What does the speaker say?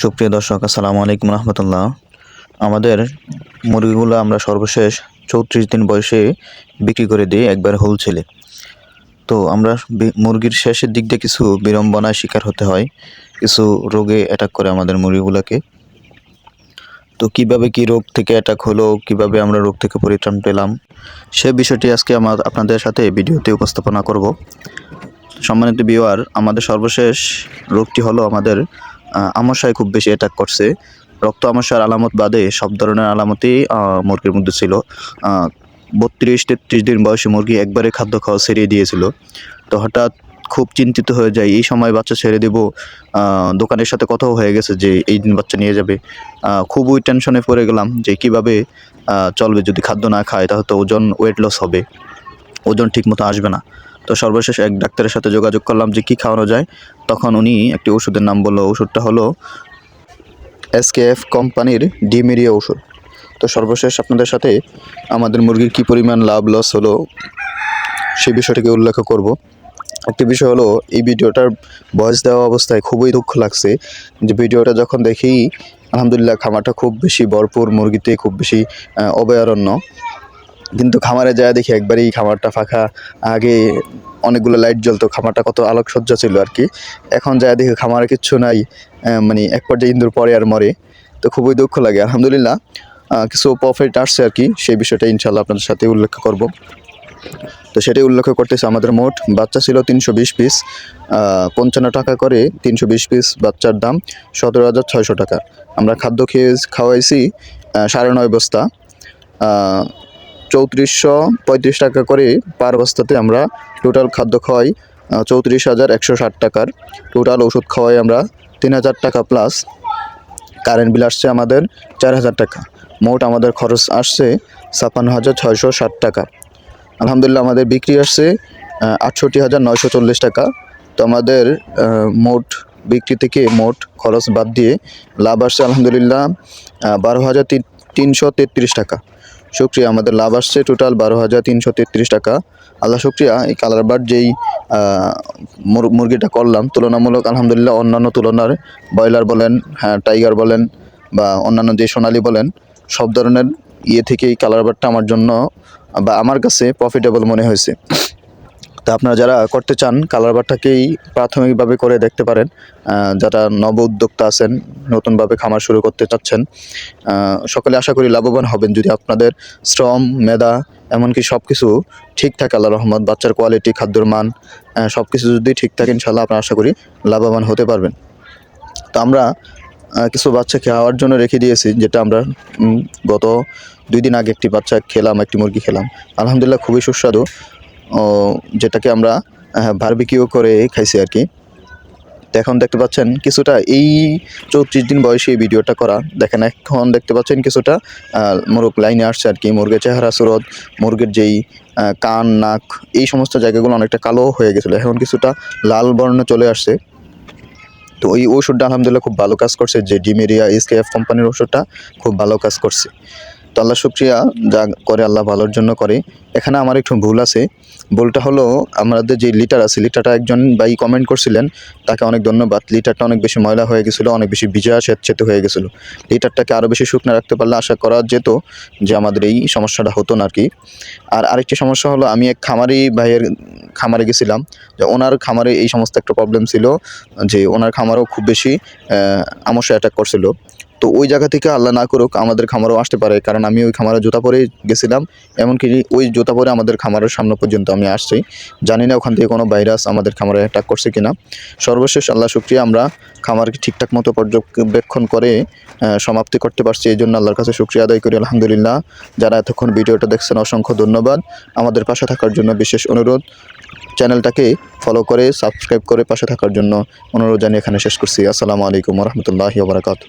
সুপ্রিয় দর্শক, আসসালামু আলাইকুম রহমতুল্লাহ। আমাদের মুরগিগুলো আমরা সর্বশেষ চৌত্রিশ দিন বয়সে বিক্রি করে দিই একবার হোলসেলে তো আমরা মুরগির শেষের দিক দিয়ে কিছু বিড়ম্বনায় শিকার হতে হয়, কিছু রোগে অ্যাটাক করে আমাদের মুরগিগুলোকে। তো কীভাবে কি রোগ থেকে অ্যাটাক হলো, কীভাবে আমরা রোগ থেকে পরিত্রাণ পেলাম, সে বিষয়টি আজকে আমার আপনাদের সাথে ভিডিওতে উপস্থাপনা করব। সম্মানিত বিওয়ার আমাদের সর্বশেষ রোগটি হলো আমাদের আমাশয় খুব বেশি অ্যাটাক করছে। রক্ত আমাশার আলামত বাদে সব ধরনের আলামতই মুরগির মধ্যে ছিল। বত্রিশ, তেত্রিশ দিন বয়সী মুরগি একবারে খাদ্য খাওয়া ছেড়ে দিয়েছিল। তো হঠাৎ খুব চিন্তিত হয়ে যায়, এই সময় বাচ্চা ছেড়ে দেব দোকানের সাথে কথাও হয়ে গেছে যে এই দিন বাচ্চা নিয়ে যাবে। খুবই টেনশনে পড়ে গেলাম যে কীভাবে চলবে যদি খাদ্য না খায়, তাহলে তো ওজন ওয়েট লস হবে। ওজন ঠিকমতো আসবে না। তো সর্বশেষ এক ডাক্তারের সাথে যোগাযোগ করলাম যে কী খাওয়ানো যায়। তখন উনি একটি ওষুধের নাম বলল, ওষুধটা হলো এসকেএফ কোম্পানির ডিমেরিয়া ওষুধ। তো সর্বশেষ আপনাদের সাথে আমাদের মুরগির কী পরিমাণ লাভ লস হলো সেই বিষয়টিকে উল্লেখ করব। একটি বিষয় হলো, এই ভিডিওটার ভয়েস দেওয়া অবস্থায় খুবই দুঃখ লাগছে যে ভিডিওটা যখন দেখি, আলহামদুলিল্লাহ খামারটা খুব বেশি ভরপুর, মুরগিতে খুব বেশি অভয়ারণ্য। কিন্তু খামারে যায় দেখি একবারেই খামারটা ফাঁকা। আগে অনেকগুলো লাইট জ্বলতো, খামারটা কত আলোকসজ্জা ছিল আর কি। এখন যায় দেখি খামারে কিচ্ছু নাই মানে এক পর্যায়ে ইন্দুর পরে আর মরে। তো খুবই দুঃখ লাগে, আলহামদুলিল্লাহ। কিছু প্রফিট আসছে আর কি, সেই বিষয়টা ইনশাল্লাহ আপনাদের সাথে উল্লেখ করব। তো সেটাই উল্লেখ করতেছে, আমাদের মোট বাচ্চা ছিল তিনশো বিশ পিস পঞ্চান্ন টাকা করে তিনশো বিশ পিস বাচ্চার দাম সতেরো হাজার ছয়শো টাকা। আমরা খাদ্য খেয়ে খাওয়াইছি সাড়ে নয় বস্তা। চৌত্রিশশো পঁয়ত্রিশ টাকা করে পার বস্তাতে আমরা টোটাল খাদ্য খাওয়াই চৌত্রিশ হাজার একশো ষাট টাকার। টোটাল ওষুধ খাওয়াই আমরা তিন হাজার টাকা প্লাস কারেন্ট বিল আসছে আমাদের চার হাজার টাকা। মোট আমাদের খরচ আসছে ছাপ্পান্ন হাজার ছয়শো ষাট টাকা। আলহামদুলিল্লাহ আমাদের বিক্রি আসছে আটষট্টি হাজার নয়শো চল্লিশ টাকা। তো আমাদের মোট বিক্রি থেকে মোট খরচ বাদ দিয়ে লাভ আসছে আলহামদুলিল্লাহ বারো হাজার তিনশো তেত্রিশ টাকা। শুক্রিয়া, আমাদের লাভ আসছে টোটাল বারো হাজার তিনশো তেত্রিশ টাকা। আল্লাহ শুক্রিয়া, এই কালার বার যেই মুরগিটা করলাম, তুলনামূলক আলহামদুলিল্লাহ অন্যান্য তুলনার ব্রয়লার বলেন হ্যাঁ টাইগার বলেন বা অন্যান্য যে সোনালি বলেন, সব ধরনের ইয়ে থেকে এই কালার বারটা আমার জন্য বা আমার কাছে প্রফিটেবল মনে হয়েছে। তা আপনারা যারা করতে চান কালার বারটাকেই প্রাথমিকভাবে করে দেখতে পারেন। যারা নব উদ্যোক্তা আছেন, নতুনভাবে খামার শুরু করতে চাচ্ছেন সকলে আশা করি লাভবান হবেন। যদি আপনাদের শ্রম, মেধা, এমনকি সব কিছু ঠিক থাকে আল্লাহ রহমত, বাচ্চার কোয়ালিটি খাদ্যর মান সব কিছু যদি ঠিক থাকে ইনশাল্লাহ আপনারা আশা করি লাভবান হতে পারবেন। তো আমরা কিছু বাচ্চা খাওয়ার জন্য রেখে দিয়েছি, যেটা আমরা গত দুই দিন আগে একটি বাচ্চা খেলাম, একটি মুরগি খেলাম। আলহামদুলিল্লাহ খুবই সুস্বাদু। যেটাকে আমরা বারবিকিউ করে খাইছি আর কি। তো এখন দেখতে পাচ্ছেন কিছুটা এই চৌত্রিশ দিন বয়সে এই ভিডিওটা করা। দেখেন, এখন দেখতে পাচ্ছেন কিছুটা মোরগ লাইনে আসছে আর কি। মুরগের চেহারা, সুরত, মুরগের যেই কান, নাক, এই সমস্ত জায়গাগুলো অনেকটা কালো হয়ে গেছিল। এখন কিছুটা লাল বর্ণ চলে আসছে। তো ওই ওষুধটা আলহামদুলিল্লাহ খুব ভালো কাজ করছে। যে ডিমেরিয়া, এসকেএফ কোম্পানির ওষুধটা খুব ভালো কাজ করছে। তো আল্লাহ শুক্রিয়া, যা করে আল্লাহ ভালোর জন্য করে। এখানে আমার একটু ভুল আছে। ভুলটা হলো আমাদের যে লিটার আছে লিটারটা একজন ভাই কমেন্ট করছিলেন, তাকে অনেক ধন্যবাদ। লিটারটা অনেক বেশি ময়লা হয়ে গেছিল, অনেক বেশি ভিজা, স্বেচ্ছেতে হয়ে গেছিল। লিটারটাকে আরও বেশি শুকনো রাখতে পারলে আশা করা যেত যে আমাদের এই সমস্যাটা হতো না আর কি আর আরেকটি সমস্যা হলো, আমি এক খামারি ভাইয়ের খামারে গেছিলাম, যে ওনার খামারে এই সমস্ত একটা প্রবলেম ছিল, যে ওনার খামারও খুব বেশি আমস্য অ্যাটাক করছিল। তো ওই জায়গা থেকে আল্লাহ না করুক, আমাদের খামারও আসতে পারে। কারণ আমি ওই খামারে জুতা পরে গেছিলাম, এমনকি ওই জুতা পরে আমাদের খামারের সামনে পর্যন্ত আমি আসছি। জানি না ওখান থেকে কোনো ভাইরাস আমাদের খামারে অ্যাটাক করছে কিনা। সর্বশেষ আল্লাহ শুক্রিয়া, আমরা খামারকে ঠিকঠাক মতো পর্যবেক্ষণ করে সমাপ্তি করতে পারছি। এই জন্য আল্লাহর কাছে শুক্রিয়া আদায় করি। আলহামদুলিল্লাহ, যারা এতক্ষণ ভিডিওটা দেখছেন, অসংখ্য ধন্যবাদ। আমাদের পাশে থাকার জন্য বিশেষ অনুরোধ, চ্যানেলটাকে ফলো করে সাবস্ক্রাইব করে পাশে থাকার জন্য অনুরোধ জানিয়ে এখানে শেষ করছি। আসসালামু আলাইকুম রহমতুল্লাহি বারাকাত